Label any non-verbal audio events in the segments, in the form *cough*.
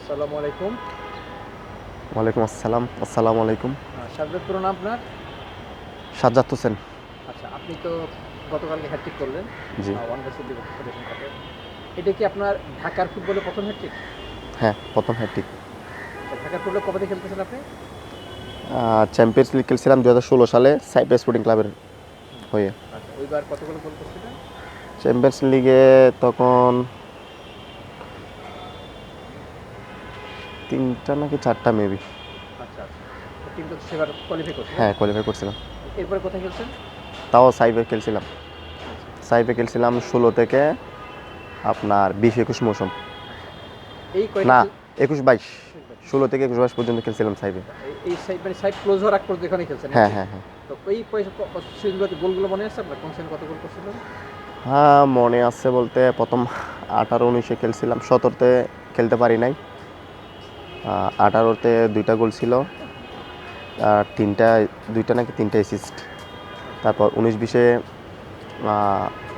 আসসালামু আলাইকুম। ওয়ালাইকুম আসসালাম আসসালামু আলাইকুম। সাজ্জাদ পুরো নাম আপনার? সাজ্জাদ হোসেন। আচ্ছা আপনি তো গতকালকে হ্যাট্রিক করলেন। জি। ওয়ান এটা কি আপনার ঢাকার ফুটবলে প্রথম হ্যাট্রিক হ্যাঁ প্রথম হ্যাট্রিক ঢাকার ফুটবলে কবে থেকে খেলতেছেন আপনি? চ্যাম্পিয়ন্স লিগ খেলছিলাম দু হাজার ষোলো সালে সাইপ্রাস স্পোর্টিং ক্লাবের হয়ে। আচ্ছা ওইবার কতগুলো গোল করছিলেন? চ্যাম্পিয়ন্স লিগে তখন তিনটা নাকি চারটা মেবি আচ্ছা আচ্ছা। সেবার কোয়ালিফাই করছে হ্যাঁ কোয়ালিফাই করছিলাম। এরপরে কোথায় খেলছেন? তাও সাইবে খেলছিলাম। সাইবে খেলছিলাম ষোলো থেকে আপনার বিশ একুশ মৌসুম। এই না একুশ বাইশ। ষোলো থেকে একুশ বাইশ পর্যন্ত খেলছিলাম সাইবে। এই- সাইড মানে সাইড ক্লোজ হওয়ার আগ পর্যন্ত এখানে খেলছেন হ্যাঁ হ্যাঁ হ্যাঁ। তো এই গোলগুলো মনে আছে আপনার? কোন কত গোল করছিলেন হ্যাঁ মনে আছে বলতে প্রথম আঠারো উনিশে খেলছিলাম সতেরোতে খেলতে পারি নাই। আঠারোতে দুইটা গোল ছিল, আর তিনটা, দুইটা নাকি তিনটা অ্যাসিস্ট তারপর উনিশ বিশে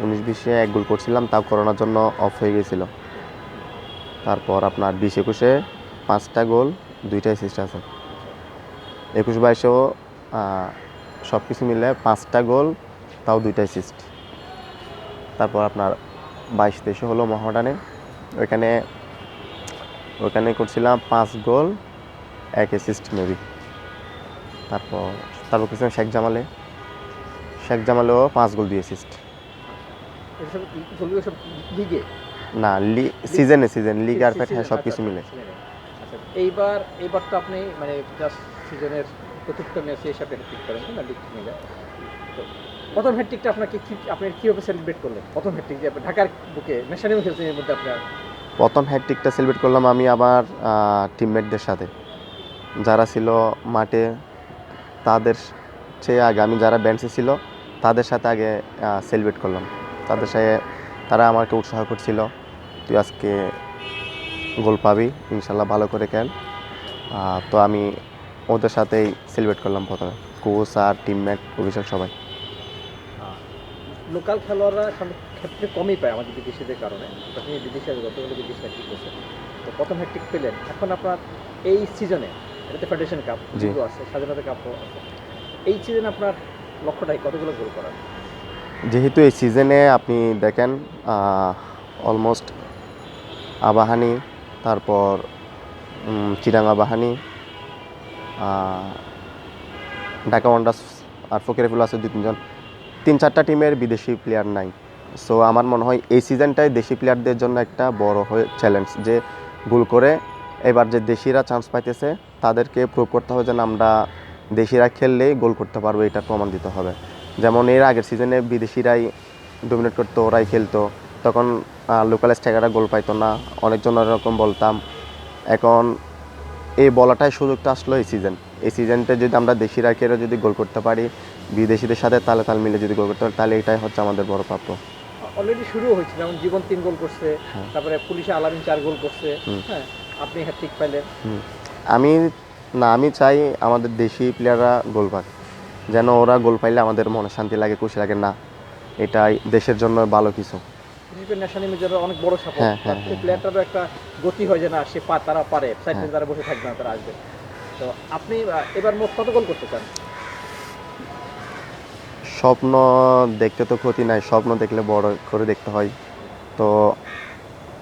উনিশ বিশে এক গোল করছিলাম, তাও করোনার জন্য অফ হয়ে গেছিল। তারপর আপনার বিশ একুশে পাঁচটা গোল, দুইটা অ্যাসিস্ট আছে। একুশ বাইশেও সব কিছু মিলে পাঁচটা গোল, তাও দুইটা অ্যাসিস্ট তারপর আপনার বাইশ তেইশে হলো মহাডানে ওইখানে ওইখানে করছিলাম পাঁচ গোল এক অ্যাসিস্ট মেবি তারপর তারপর করছিলাম শেখ জামালে। শেখ জামালেও পাঁচ গোল দুই অ্যাসিস্ট না লি সিজনে সিজন লিগ আর ফ্যাট হ্যাঁ সব কিছু মিলে। আচ্ছা এইবার এইবার তো আপনি মানে জাস্ট সিজনের চতুর্থ ম্যাচে হিসাবে হ্যাট্রিক করেন না? লিগ মিলে প্রথম হ্যাট্রিকটা আপনাকে কি আপনি কীভাবে সেলিব্রেট করলেন? প্রথম হ্যাট্রিক যে ঢাকার বুকে ন্যাশনাল খেলছেন এর মধ্যে আপনার প্রথম হ্যাট্রিকটা সেলিব্রেট করলাম আমি আমার টিমমেটদের সাথে। যারা ছিল মাঠে, তাদের চেয়ে আগে, আমি যারা বেঞ্চে ছিল, তাদের সাথে আগে সেলিব্রেট করলাম। তাদের সাথে তারা আমাকে উৎসাহ করছিল, তুই আজকে গোল পাবি, ইনশাল্লাহ ভালো করে খেল। তো আমি ওদের সাথেই সেলিব্রেট করলাম প্রথমে। কোচ আর টিমমেট অভিষেক সবাই। লোকাল খেলোয়াড়রা ক্ষেত্রে কমই পায় আমাদের বিদেশিদের কারণে। তখন বিদেশি আছে যতগুলো বিদেশি হ্যাট্রিক করছে। তো প্রথম হ্যাট্রিক পেলেন। এখন আপনার এই সিজনে এটাতে ফেডারেশন কাপ আছে স্বাধীনতা কাপও আছে। এই সিজনে আপনার লক্ষ্যটাই কতগুলো গোল করার? যেহেতু এই সিজনে আপনি দেখেন অলমোস্ট আবাহানি তারপর উম, চিরাং আবাহানি আহ, ঢাকা ওয়ান্ডার্স আর ফকিরেফুল আছে দুই তিনজন। তিন চারটা টিমের বিদেশি প্লেয়ার নাই। সো আমার মনে হয় এই সিজনটাই দেশি প্লেয়ারদের জন্য একটা বড় হয়ে চ্যালেঞ্জ যে ভুল করে এবার যে দেশিরা চান্স পাইতেছে, তাদেরকে প্রুভ করতে হবে যেন আমরা দেশিরা খেললেই গোল করতে পারব, এটা প্রমাণ দিতে হবে। যেমন এর আগের সিজনে বিদেশিরাই ডোমিনেট করতো, ওরাই খেলতো। তখন লোকাল স্ট্রাইকাররা গোল পাইতো না, অনেকজন এরকম বলতাম। এখন এই বলাটাই সুযোগটা আসলো এই সিজন এই সিজনটা যদি আমরা দেশিরা খেলে যদি গোল করতে পারি, বিদেশিদের সাথে তালে তাল মিলে যদি গোল করতে পারি, তাহলে এটাই হচ্ছে আমাদের বড় প্রাপ্য। অলরেডি শুরু হয়েছে যেমন জীবন তিন গোল করছে হ্যাঁ। তারপরে পুলিশে আলামিন চার গোল করছে হ্যাঁ আপনি হ্যাট্রিক পাইলেন। আমি না আমি চাই আমাদের দেশি প্লেয়াররা গোল পাক যেন ওরা গোল পাইলে আমাদের মনে শান্তি লাগে খুশি লাগে না এটাই দেশের জন্য ভালো কিছু। বিশেষ করে ন্যাশনাল মিডিয়ার অনেক বড় সাপোর্ট একটা গতি হয় যে না সে তারা পারে সাইড। তারা বসে থাকবে না তারা আসবে। তো আপনি এবার মোট কত গোল করতে চান? স্বপ্ন দেখতে তো ক্ষতি নাই স্বপ্ন দেখলে বড় করে দেখতে হয়। তো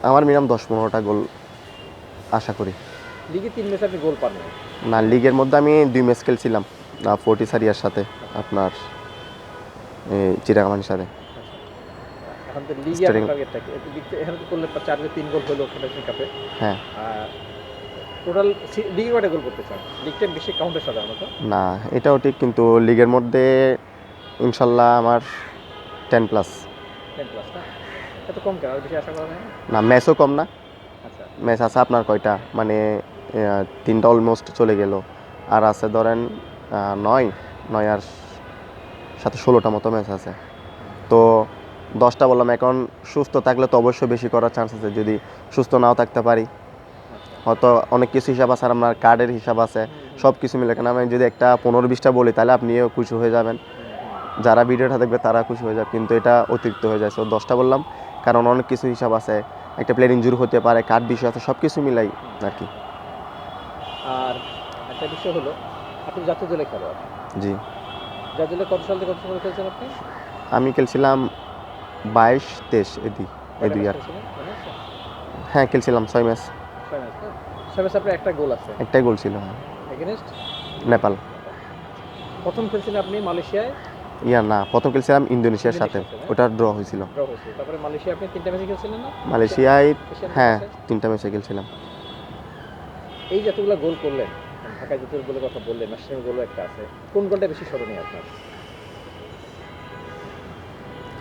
আমার মিনিমাম দশ পনেরোটা গোল আশা করি। লিগে তিন ম্যাচে আপনি গোল পান না লিগের মধ্যে আমি দুই ম্যাচ খেলছিলাম ফোর্টি সারিয়ার সাথে আপনার চিরাগামানির সাথে। এখন তো লিগে Starting- টার্গেটটা কি? লিগ- এখানে তো করলে চার তিন গোল হলো ফেডারেশন কাপে হ্যাঁ। টোটাল লিগে কয়টা গোল করতে চান? লিগটা বেশি কাউন্টে সাধারণত না এটাও ঠিক কিন্তু লিগের মধ্যে ইনশাল্লাহ আমার টেন প্লাস না? ম্যাচও কম না? আচ্ছা। ম্যাচ আছে আপনার কয়টা? মানে তিনটা অলমোস্ট চলে গেল। আর আছে ধরেন নয়। নয় আর সাথে ষোলোটা মতো ম্যাচ আছে। তো দশটা বললাম এখন সুস্থ থাকলে তো অবশ্যই বেশি করার চান্স আছে। যদি সুস্থ নাও থাকতে পারি। আচ্ছা। হয়তো অনেক কিছু হিসাব আছে আর আপনার কার্ডের হিসাব আছে। সব কিছু মিলে। কেন আমি যদি একটা পনেরো বিশটা বলি তাহলে আপনিও খুশি হয়ে যাবেন। যারা ভিডিওটা দেখবে তারা খুশি হয়ে যাবে কিন্তু এটা অতিরিক্ত হয়ে যায়। সো দশটা বললাম কারণ অনেক কিছু হিসাব আছে। একটা প্লেয়ার ইঞ্জুরি হতে পারে কাঠ বিষয় আছে সব কিছু মিলাই আর কি। আর একটা বিষয় হলো আপনি জাতীয় দলে খেলোয়াড়। জি। জাতীয় দলে কত সাল থেকে কত সাল খেলছেন আপনি? আমি খেলছিলাম বাইশ তেইশ এদি এই দুই আর? হ্যাঁ খেলছিলাম ছয় ম্যাচ ছয় ম্যাচ না? ছয় ম্যাচে আপনার একটা গোল আছে। একটাই গোল ছিল। হ্যাঁ। নেপাল। প্রথম খেলছিলেন আপনি মালয়েশিয়ায়? ইয়া না প্রথম খেলছিলাম ইন্দোনেশিয়ার সাথে। ওটা ড্র হয়েছিল। মালয়েশিয়ায় হ্যাঁ তিনটা ম্যাচে খেলছিলাম। এই যতগুলো গোল করলেন ঢাকায় যতগুলো গোলের কথা বললেন ন্যাশনাল গোলও একটা আছে। কোন গোলটা বেশি স্মরণীয় আপনার?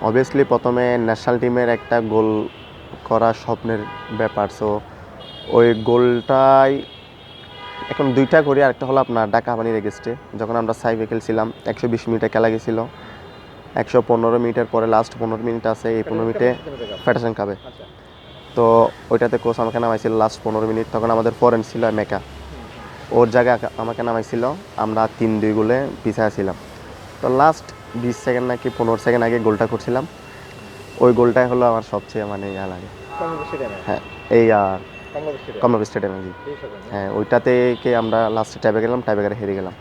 অবভিয়াসলি প্রথমে ন্যাশনাল টিমের একটা গোল করা স্বপ্নের ব্যাপার সো ওই গোলটাই এখন দুইটা করি আরেকটা হলো আপনার ঢাকা পানির এগেস্টে যখন আমরা সাইভে খেলছিলাম একশো বিশ মিনিটে খেলা গেছিল। একশো পনেরো মিনিটের পরে লাস্ট পনেরো মিনিট আছে এই পনেরো মিনিটে ফেডারেশন কাপে তো ওইটাতে কোচ আমাকে নামাইছিল লাস্ট পনেরো মিনিট। তখন আমাদের ফরেন ছিল মেকা ওর জায়গায় আমাকে নামাইছিল। আমরা তিন দুই গোলে পিছিয়ে ছিলাম। তো লাস্ট বিশ সেকেন্ড নাকি পনেরো সেকেন্ড আগে গোলটা করছিলাম। ওই গোলটাই হলো আমার সবচেয়ে মানে ইয়া লাগে। হ্যাঁ এই আর কমলাপুর স্টেডিয়ামে জি। হ্যাঁ ওইটাতে কে আমরা লাস্টে টাইপে গেলাম টাইপে হেরে গেলাম।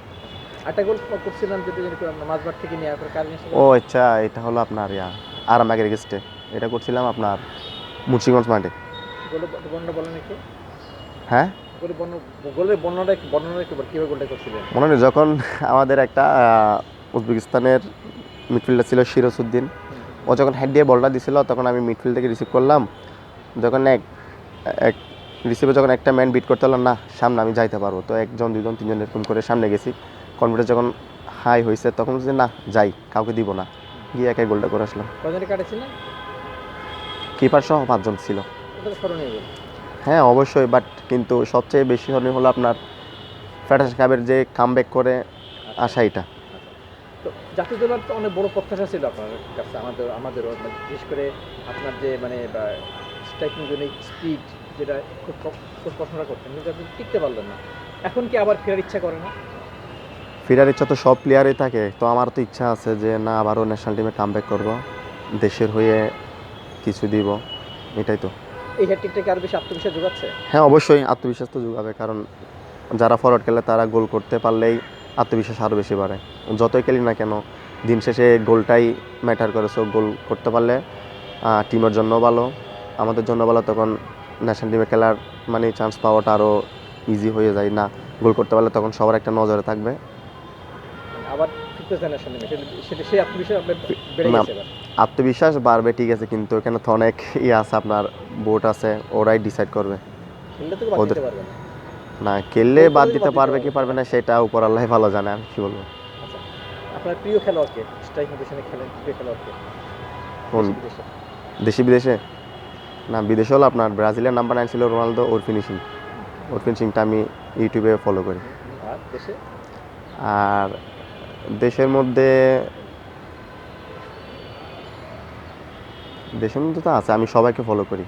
একটা গোল করছিলাম যেটা যেটা মাঝবার থেকে নিয়ে ও আচ্ছা এটা হলো আপনার ইয়া আরামাগের এগেস্টে এটা করছিলাম আপনার মুন্সিগঞ্জ মাঠে। হ্যাঁ? মনে নেই যখন আমাদের একটা উজবেকিস্তানের মিডফিল্ডার ছিল সিরোজউদ্দিন ও যখন হেড দিয়ে বলটা দিছিল তখন আমি মিডফিল্ড থেকে রিসিভ করলাম। যখন এক এক রিসিভে যখন একটা ম্যান বিট করতে পারলাম না সামনে আমি যাইতে পারব। তো একজন দুজন তিনজন এরকম করে সামনে গেছি। কনফিডেন্স যখন হাই হয়েছে তখন যে না যাই কাউকে দিব না। গিয়ে একাই গোলটা করে আসলাম। কিপার সহ পাঁচজন ছিল। হ্যাঁ অবশ্যই বাট কিন্তু সবচেয়ে বেশি স্মরণীয় হলো আপনার ফ্যাটাস কাপের যে কামব্যাক করে আসা এটা তো জাতীয় দলের তো অনেক বড় প্রত্যাশা ছিল আপনার কাছে আমাদের আমাদেরও। মানে বিশেষ করে আপনার যে মানে স্ট্রাইকিং জোনে স্পিড যেটা খুব খুব পছন্দ করতেন কিন্তু আপনি টিকতে পারলেন না। এখন কি আবার ফেরার ইচ্ছা করে না? ফেরার ইচ্ছা তো সব প্লেয়ারই থাকে। তো আমার তো ইচ্ছা আছে যে না আবারও ন্যাশনাল টিমে কামব্যাক করব দেশের হয়ে কিছু দিব এটাই তো। এই হ্যাট্রিকটা কি আরও বেশি আত্মবিশ্বাস যোগাচ্ছে? হ্যাঁ অবশ্যই আত্মবিশ্বাস তো যোগাবে কারণ যারা ফরওয়ার্ড খেলে তারা গোল করতে পারলেই আত্মবিশ্বাস আরও বেশি বাড়ে। যতই খেলি না কেন দিন শেষে গোলটাই ম্যাটার করে সো গোল করতে পারলে টিমের জন্য ভালো আমাদের জন্য ভালো তখন ন্যাশনাল টিমে খেলার মানে চান্স পাওয়াটা আরও ইজি হয়ে যায় না গোল করতে পারলে তখন সবার একটা নজরে থাকবে। আবার আত্মবিশ্বাস বাড়বে ঠিক আছে কিন্তু এখানে তো অনেক ইয়ে আছে আপনার বোর্ড আছে ওরাই ডিসাইড করবে। ওদের- না। খেললে বাদ দিতে পারবে। কি পারবে না। সেটা উপর আল্লাহ ভালো জানে আমি কি বলব। আচ্ছা আপনার প্রিয় খেলোয়াড়কে স্ট্রাইকিং পজিশনে খেলেন প্রিয় খেলোয়াড়কে কোন? দেশে বিদেশে? না বিদেশে হলো আপনার ব্রাজিলের নাম্বার নাইন ছিল রোনালদো ওর ফিনিশিং ওর ফিনিশিংটা আমি ইউটিউবে ফলো করি। আর দেশের মধ্যে দেশের মধ্যে তো আছে আমি সবাইকে ফলো করি।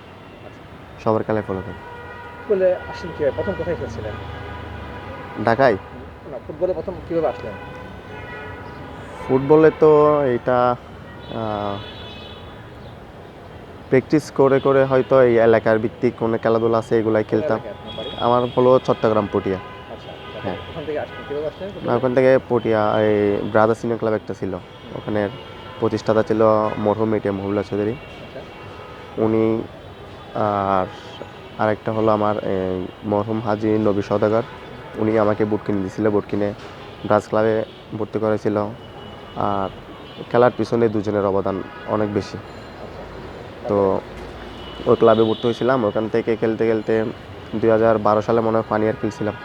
সবার কালে ফলো করি। ফুটবলে আসেন কীভাবে? প্রথম কোথায় খেলছিলেন? ঢাকায়। না ফুটবলে প্রথম কীভাবে আসলেন? ফুটবলে তো এটা প্র্যাকটিস করে করে হয়তো এই এলাকার ভিত্তিক কোনো খেলাধুলা আছে এগুলাই খেলতাম? আমার হলো চট্টগ্রাম পটিয়া। আচ্ছা হ্যাঁ। ওখান থেকে পটিয়া এই ব্রাদার সিনিয়র ক্লাব একটা ছিল। ওখানে প্রতিষ্ঠাতা ছিল মরহুম এটিএম মহুল্লা চৌধুরী। আচ্ছা। উনি আর আরেকটা হলো আমার এই মরহুম হাজি নবী সদাগর উনি আমাকে বুট কিনে দিয়েছিল বুট কিনে ব্রাজ ক্লাবে ভর্তি করেছিল। আর খেলার পিছনে দুজনের অবদান অনেক বেশি। আচ্ছা তো ওই ক্লাবে ভর্তি হয়েছিলাম। ওখান থেকে খেলতে খেলতে দুই হাজার বারো সালে মনে হয় ফানিয়ার খেলছিলাম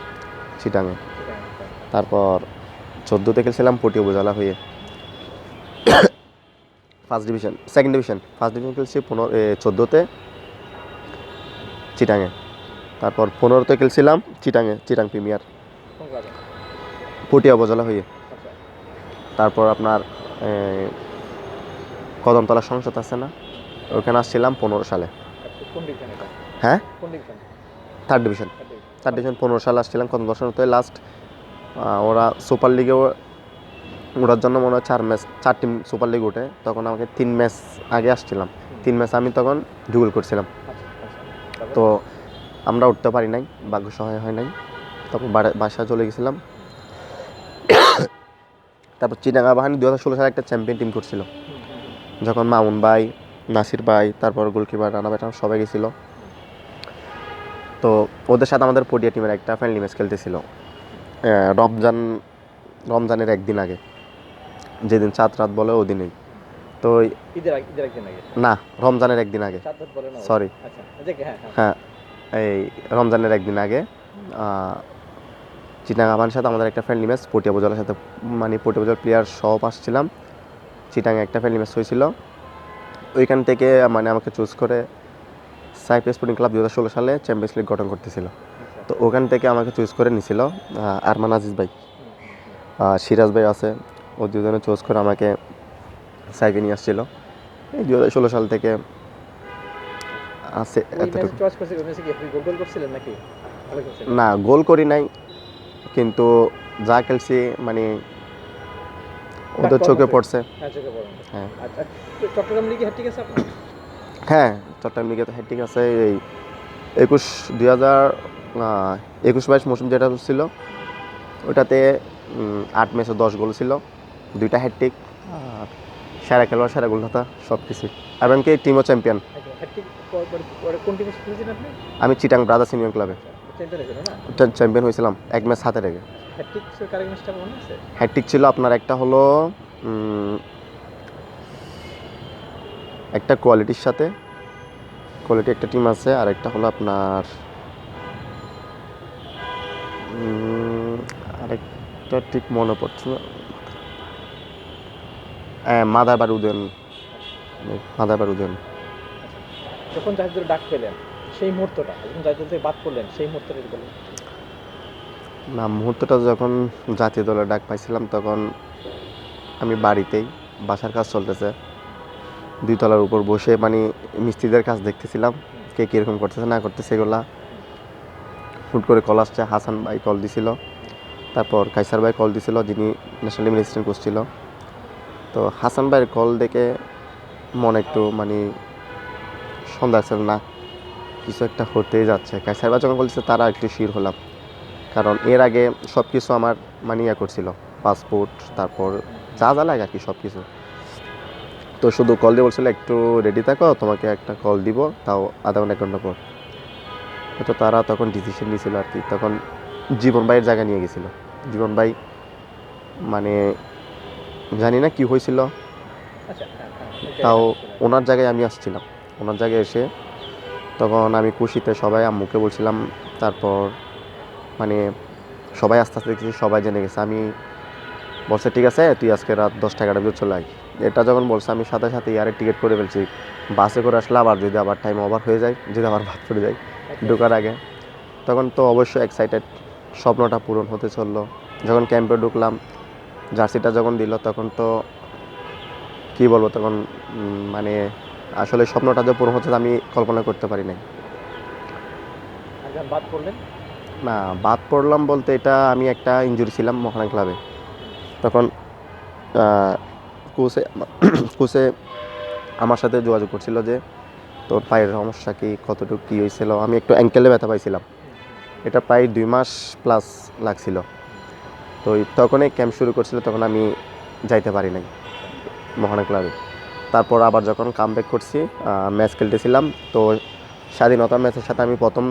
চিটাঙে তারপর চোদ্দোতে খেলছিলাম পটি উপজেলা হয়ে। First division second division first division খেলছি পনেরো চোদ্দোতে চিটাঙে তারপর পনেরোতে খেলছিলাম চিটাঙে চিটাং প্রিমিয়ার পটিয়া উপজেলা হয়ে। তারপর আপনার কদমতলা সংসদ আছে না? ওখানে আসছিলাম পনেরো সালে। হ্যাঁ? থার্ড ডিভিশন থার্ড ডিভিশন পনেরো সালে আসছিলাম কত বছর তো লাস্ট ওরা সুপার লিগেও ওঠার জন্য মনে হয় চার ম্যাচ চার টিম সুপার লিগ উঠে তখন আমাকে তিন ম্যাচ আগে আসছিলাম। তিন ম্যাচ আমি তখন ডুয়েল করছিলাম। আচ্ছা আচ্ছা। তো আমরা উঠতে পারি নাই ভাগ্য সহায় হয় নাই। তখন বাসায় চলে গেছিলাম। তারপর চিনাঙ্গা বাহিনী দু হাজার ষোলো সালে একটা চ্যাম্পিয়ন টিম করছিল। যখন মামুন ভাই নাসির ভাই তারপর গোলকিপার রানা ভাই সবাই গেছিল। তো ওদের সাথে আমাদের পটিয়া টিমের একটা ফ্রেন্ডলি ম্যাচ খেলতেছিল। রমজান রমজানের একদিন আগে। যেদিন চাঁদ রাত বলে ওই দিনেই তো না রমজানের একদিন আগে। Sorry. আচ্ছা দেখে হ্যাঁ হ্যাঁ। হ্যাঁ এই রমজানের একদিন আগে চিটাং আবানের সাথে আমাদের একটা ফ্রেন্ডলি ম্যাচ পটিয়া বোজালের সাথে মানে পটিয়া বোজাল প্লেয়ার সব আসছিলাম চিটাঙে একটা ফ্রেন্ডলি ম্যাচ হয়েছিল। ওইখান থেকে মানে আমাকে চুজ করে সাইপ্রেস স্পোর্টিং ক্লাব দু হাজার ষোলো সালে চ্যাম্পিয়ন্স লিগ গঠন করতেছিল। তো ওখান থেকে আমাকে চুজ করে নিছিল আরমান আজিজ ভাই। সিরাজ ভাই আছে ও দুজনে চুজ করে আমাকে সাইকে নিয়ে আসছিল। এই দু হাজার ষোলো সাল থেকে আছে এতটুকু। না গোল করি নাই কিন্তু যা খেলছি মানে ওদের চোখে পড়ছে। হ্যাঁ। হ্যাঁ। আচ্ছা চট্টগ্রাম লিগে হ্যাঁ আছে হ্যাঁ চট্টগ্রাম লিগে তো হ্যাট্রিক আছে এই একুশ দুই হাজার একুশ বাইশ মৌসুম যেটা ছিল ওটাতে আট ম্যাচে দশ গোল ছিল দুইটা হ্যাট্রিক সেরা খেলোয়াড় সেরা গোলদাতা সব কিছু এমনকি টিমও চ্যাম্পিয়ন হ্যাট্রিক আমি চিটাং ব্রাদার্স ইউনিয়ন ক্লাবে। চ্যাম্পিয়ন হয়েছিলাম এক ম্যাচ হাতে রেখে। হ্যাট্রিক ছিল আপনার একটা হলো একটা কোয়ালিটির সাথে। কোয়ালিটি একটা টিম আছে আর একটা হলো আপনার আরেকটা ঠিক মনে পড়ছে না। হ্যাঁ মাদারবার উদয়ন মাদারবার উদয়ন যখন জাহিদুল ডাক পেলেন সেই মুহূর্তটা যখন জাহিদুল থেকে বাদ করলেন সেই মুহূর্তটা বলুন। না, মুহূর্তটা যখন জাতীয় দলের ডাক পাইছিলাম তখন আমি বাড়িতেই, বাসার কাজ চলতেছে। দুই তলার উপর বসে মানে মিস্ত্রিদের কাজ দেখতেছিলাম, কে কীরকম করতেছে, না করতেছে এগুলা। হুট করে কল আসছে, হাসান ভাই কল দিছিল। তারপর কাইসার ভাই কল দিছিল, যিনি ন্যাশনাল টিম অ্যাসিস্ট্যান্ট কোচ ছিল। তো হাসান ভাইয়ের কল দেখে মনে একটু মানে সন্ধ্যা না, কিছু একটা হতেই যাচ্ছে। কাইসার ভাই যখন বলছে তারা একটু শির হলাম। কারণ এর আগে সব কিছু আমার মানে ইয়ে করছিল পাসপোর্ট তারপর যা যা লাগে আর কি সব কিছু তো শুধু কল দিয়ে বলছিল একটু রেডি থাকো তোমাকে একটা কল দিব তাও আধা ঘণ্টা এক ঘণ্টা পর। তো তারা তখন ডিসিশন নিয়েছিল আর কি তখন জীবন ভাইয়ের জায়গা নিয়ে গেছিল। জীবন ভাই মানে জানি না কি হয়েছিল আচ্ছা হ্যাঁ হ্যাঁ তাও ওনার জায়গায় আমি আসছিলাম। ওনার জায়গায় এসে তখন আমি খুশিতে সবাই আম্মুকে বলছিলাম তারপর মানে সবাই আস্তে আস্তে দেখছি সবাই জেনে গেছে। আমি বলছে, ঠিক আছে, তুই আজকে রাত দশটা এগারোটা ভিতরে চলে আয়। এটা যখন বলছে, আমি সাথে সাথে ইয়ারের টিকিট করে ফেলছি। বাসে করে আসলে আবার যদি আবার টাইম ওভার হয়ে যায়, যদি আবার ভাত পড়ে যায়, ঢোকার আগে। তখন তো অবশ্যই এক্সাইটেড স্বপ্নটা পূরণ হতে চলল। যখন ক্যাম্পে ঢুকলাম, জার্সিটা যখন দিল, তখন তো কি বলব, তখন মানে আসলে স্বপ্নটা যে পূরণ হচ্ছে আমি কল্পনা করতে পারি নাই। করলেন না, বাদ পড়লাম বলতে এটা আমি একটা ইঞ্জুরি ছিলাম মহানা ক্লাবে তখন কোচে *coughs* কোচে আমার সাথে যোগাযোগ করছিল যে, তোর পায়ের সমস্যা কি? কতটুকু কী হয়েছিল? আমি একটু অ্যাঙ্কেলে ব্যথা পাইছিলাম। এটা প্রায় দুই মাস প্লাস লাগছিল। তো তখনই ক্যাম্প শুরু করছিল, তখন আমি যাইতে পারি নাই মহানা ক্লাবে তারপর আবার যখন কাম ব্যাক করছি ম্যাচ খেলতেছিলাম, তো স্বাধীনতা ম্যাচের সাথে আমি প্রথম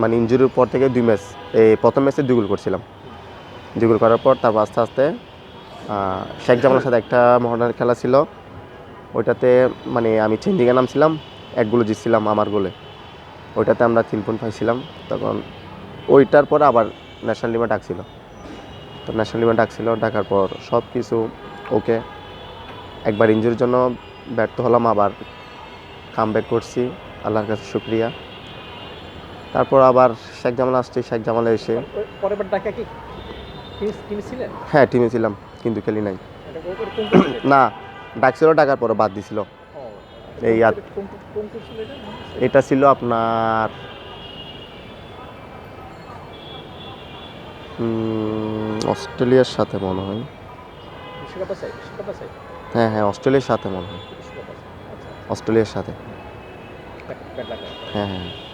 মানে ইঞ্জুরির পর থেকে দুই ম্যাচ এই প্রথম ম্যাচে দুই গোল করছিলাম। দুই গোল করার পর তারপর আস্তে আস্তে শেখ জামালের সাথে একটা মহানার খেলা ছিল। ওইটাতে মানে আমি চেঞ্জিংয়ে নামছিলাম, এক গোলে জিতছিলাম আমার গোলে ওইটাতে আমরা তিন পয়েন্ট পাইছিলাম, তখন ওইটার পর আবার ন্যাশনাল টিমে ডাকছিল তো ন্যাশনাল টিমে ডাকছিল ডাকার পর সব কিছু ওকে একবার ইঞ্জুরির জন্য ব্যর্থ হলাম, আবার কাম ব্যাক করছি। আল্লাহর কাছে শুক্রিয়া। তারপর আবার শেখ জামাল আসছে শেখ জামালে এসে। কি? ছিলেন? হ্যাঁ টিমে ছিলাম কিন্তু খেলি নাই। না ডাকছিল ডাকার পরে বাদ দিছিল। এই আর- এটা? ছিল আপনার অস্ট্রেলিয়ার সাথে মনে হয়। হ্যাঁ হ্যাঁ অস্ট্রেলিয়ার সাথে মনে হয়। আছে আচ্ছা অস্ট্রেলিয়ার সাথে। হ্যাঁ হ্যাঁ।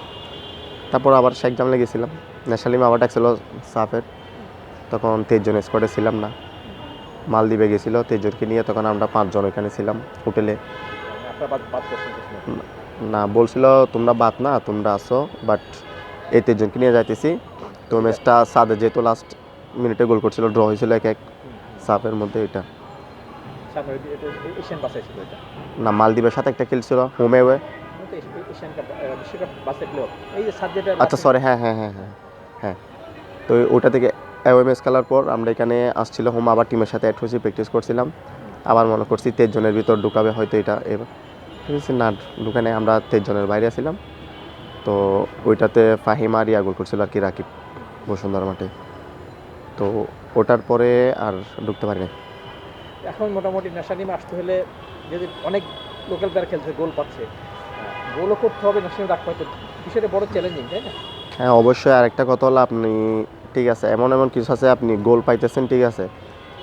তারপর আবার শেখ জামলে গেছিলাম। ন্যাশনালিম আবার ডাকছিল সাফের। তখন তেইশজন স্কোয়াডে ছিলাম না। মালদ্বীপে গেছিল তেইশজনকে নিয়ে। তখন আমরা পাঁচজন ওইখানে ছিলাম হোটেলে। না। বলছিল তোমরা বাদ না তোমরা আসো বাট এই তেইশজনকে নিয়ে যাইতেছি। তো ম্যাচটা সাদে যেহেতু লাস্ট মিনিটে গোল করছিল ড্র হয়েছিল এক এক সাফের মধ্যে এটা। না মালদ্বীপের সাথে একটা খেলছিল হোমে ওয়ে এশিয়ান কাপ বিশ্বকাপ বাসেট প্লে এই যে সাবজেক্টের আচ্ছা সরি হ্যাঁ হ্যাঁ হ্যাঁ হ্যাঁ হ্যাঁ। তো ওটা থেকে অ্যাওয়েমেস খেলার পর আমরা এখানে আসছিল হোম আবার টিমের সাথে অ্যাড হয়েছি প্র্যাকটিস করছিলাম। আবার মনে করছি তেইশ জনের ভিতর ঢুকাবে হয়তো এটা এবার। ঠিক আছে না ঢুকানে আমরা তেইশ জনের বাইরে ছিলাম। তো ওইটাতে ফাহিম আর ইয়া গোল করছিল আর কি রাকিব বসুন্ধরা মাঠে। তো ওটার পরে আর ঢুকতে পারিনি এখন মোটামুটি ন্যাশনাল টিমে আসতে হলে যদি অনেক লোকাল প্লেয়ার খেলছে গোল পাচ্ছে গোলও করতে হবে ন্যাশনাল রাখতে হয়তো বিষয়টা বড় চ্যালেঞ্জিং তাই না? হ্যাঁ অবশ্যই আরেকটা কথা হলো আপনি, ঠিক আছে, এমন এমন কিছু আছে, আপনি গোল পাইতেছেন, ঠিক আছে।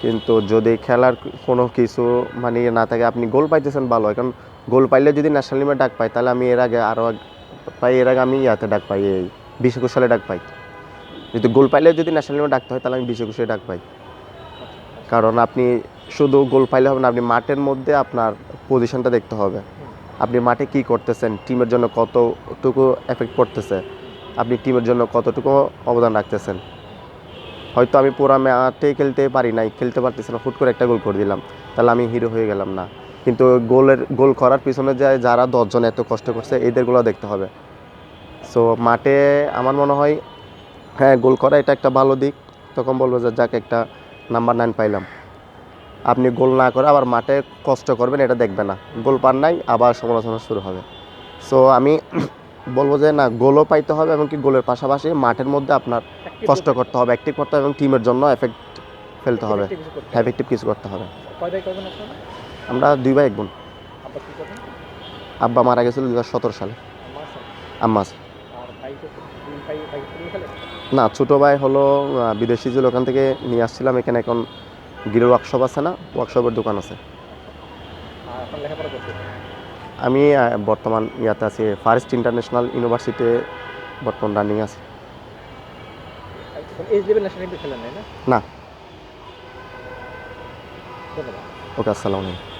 কিন্তু যদি খেলার কোনো কিছু মানে ইয়ে না থাকে, আপনি গোল পাইতেছেন, ভালো কারণ গোল পাইলে যদি ন্যাশনাল টিমে ডাক পাই তাহলে আমি এর আগে আরও পাই, এর আগে আমি ইয়াতে ডাক পাই, এই বিশ একুশ সালে ডাক পাই। যদি গোল পাইলে যদি ন্যাশনাল টিমে ডাকতে হয়, তাহলে আমি বিশ একুশে ডাক পাই। কারণ আপনি শুধু গোল পাইলে হবে না, আপনি মাঠের মধ্যে আপনার পজিশনটা দেখতে হবে। আপনি মাঠে কি করতেছেন? টিমের জন্য কতটুকু এফেক্ট পড়তেছে? আপনি টিমের জন্য কতটুকু অবদান রাখতেছেন? হয়তো আমি পুরা মাঠে খেলতে পারি নাই, খেলতে পারতেছি না, হুট করে একটা গোল করে দিলাম। তাহলে আমি হিরো হয়ে গেলাম না। কিন্তু গোলের, গোল করার পিছনে যে যারা দশজন এত কষ্ট করছে, এদেরগুলো দেখতে হবে। সো মাঠে আমার মনে হয় হ্যাঁ গোল করা এটা একটা ভালো দিক। তখন বলব যে যাক, একটা নাম্বার নাইন পাইলাম। আপনি গোল না করে আবার মাঠে কষ্ট করবেন এটা দেখবে না। গোল পান নাই আবার সমালোচনা শুরু হবে। সো আমি *clears throat* বলব যে না গোলও পাইতে হবে এবং কি গোলের পাশাপাশি মাঠের মধ্যে আপনার কষ্ট করতে হবে অ্যাক্টিভ করতে হবে এবং টিমের জন্য এফেক্ট ফেলতে হবে। এফেক্টিভ কিছু করতে হবে। আমরা দুই ভাই এক বোন। আব্বা মারা গেছিল দু হাজার সতেরো সালে। আম্মা না ছোটো ভাই হলো বিদেশি ছিল ওখান থেকে নিয়ে আসছিলাম এখানে এখন গিরের ওয়ার্কশপ আছে না? ওয়ার্কশপের দোকান আছে। আমি বর্তমান ইয়াতে আছি ফার্স্ট ইন্টারন্যাশনাল ইউনিভার্সিটিতে বর্তমান রানিং আছে। না? ওকে আসসালামু আলাইকুম।